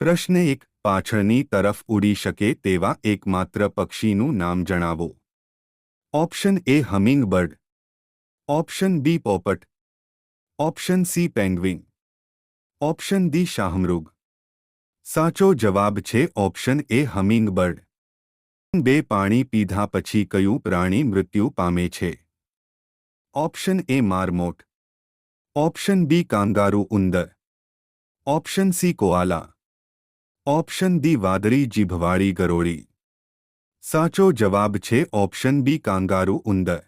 પ્રશ્ન એક પાછળની તરફ ઉડી શકે તેવા એકમાત્ર પક્ષીનું નામ જણાવો option A hummingbird option B પોપટ option C penguin option D શાહમૃગ સાચો જવાબ છે ઓપ્શન એ હમિંગબર્ડ બે પાણી પીધા પછી કયું પ્રાણી મૃત્યુ પામે છે option A marmot option B kangaroo ઉંદર option C koala option D વાદળી જીભવાળી ગરોળી. સાચો જવાબ છે ઓપ્શન બી કાંગારુ, ઉંદર.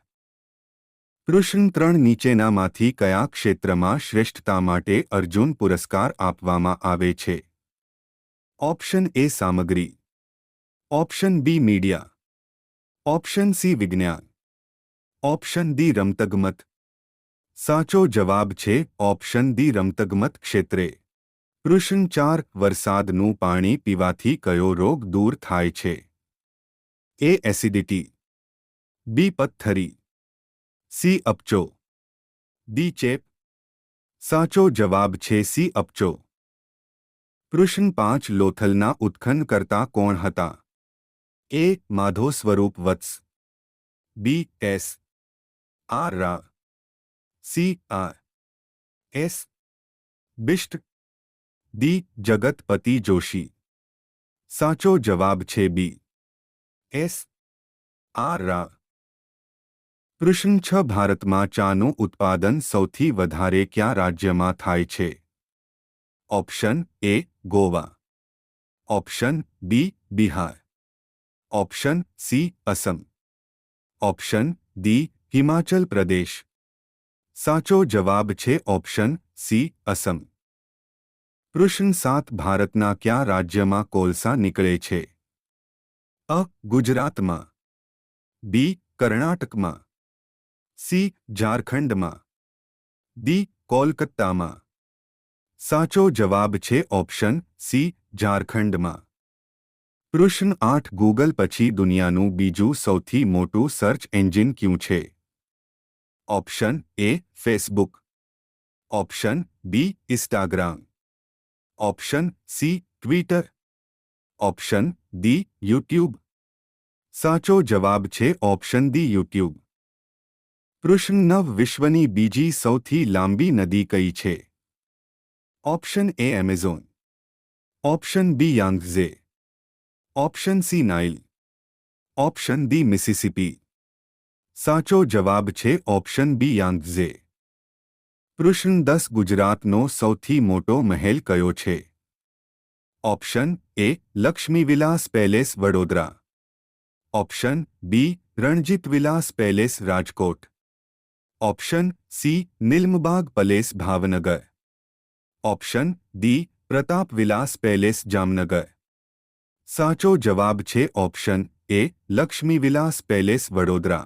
કૃષ્ણ ત્રણ, નીચેનામાંથી કયા ક્ષેત્રમાં શ્રેષ્ઠતા માટે અર્જુન પુરસ્કાર આપવામાં આવે છે? ઓપ્શન એ સામગ્રી. Option B media. Option C વિજ્ઞાન. ઓપ્શન ડી રમતગમત. સાચો જવાબ છે ઓપ્શન ડી રમતગમત ક્ષેત્રે. પ્રશ્ન ચાર વરસાદનું પાણી પીવાથી કયો રોગ દૂર થાય છે? એ એસિડિટી બી પથ્થરી સી અપચો ડી ચેપ સાચો જવાબ છે સી અપચો કૃષ્ણ પાંચ લોથલના ઉત્ખન કરતા કોણ હતા? A Madho Swaroop Vats B S. R. રા C R. S. Bisht D Jagatpati Joshi સાચો જવાબ છે બી એસ આર રા પ્રશ્ન છ ભારતમાં ચાનું ઉત્પાદન સૌથી વધારે કયા રાજ્યમાં થાય છે option A Goa option B Bihar option C Assam option D Himachal Pradesh સાચો જવાબ છે ઓપ્શન સી અસમ પ્રશ્ન સાત ભારતના કયા રાજ્યમાં કોલસા નીકળે છે? અ. ગુજરાતમાં, બી. કર્ણાટકમાં, સી. ઝારખંડમાં, ડી. કોલકાતામાં. સાચો જવાબ છે ઓપ્શન સી. ઝારખંડમાં. પ્રશ્ન આઠ ગૂગલ પછી દુનિયાનું બીજું સૌથી મોટું સર્ચ એન્જિન ક્યું છે? Option A Facebook. Option B Instagram. option C Twitter option D YouTube સાચો જવાબ છે ઓપ્શન ડી યુટ્યુબ પ્રશ્ન નવ વિશ્વની બીજી સૌથી લાંબી નદી કઈ છે option A Amazon option B Yangtze option C Nile option D Mississippi સાચો જવાબ છે ઓપ્શન બી યાંગઝે પ્રશ્ન દસ ગુજરાતનો સૌથી મોટો મહેલ કયો છે option A Lakshmi Vilas Palace Vadodara option B Ranjit Vilas Palace Rajkot option C Nilambag Palace Bhavnagar option D Pratap Vilas Palace Jamnagar સાચો જવાબ છે option A Lakshmi Vilas Palace Vadodara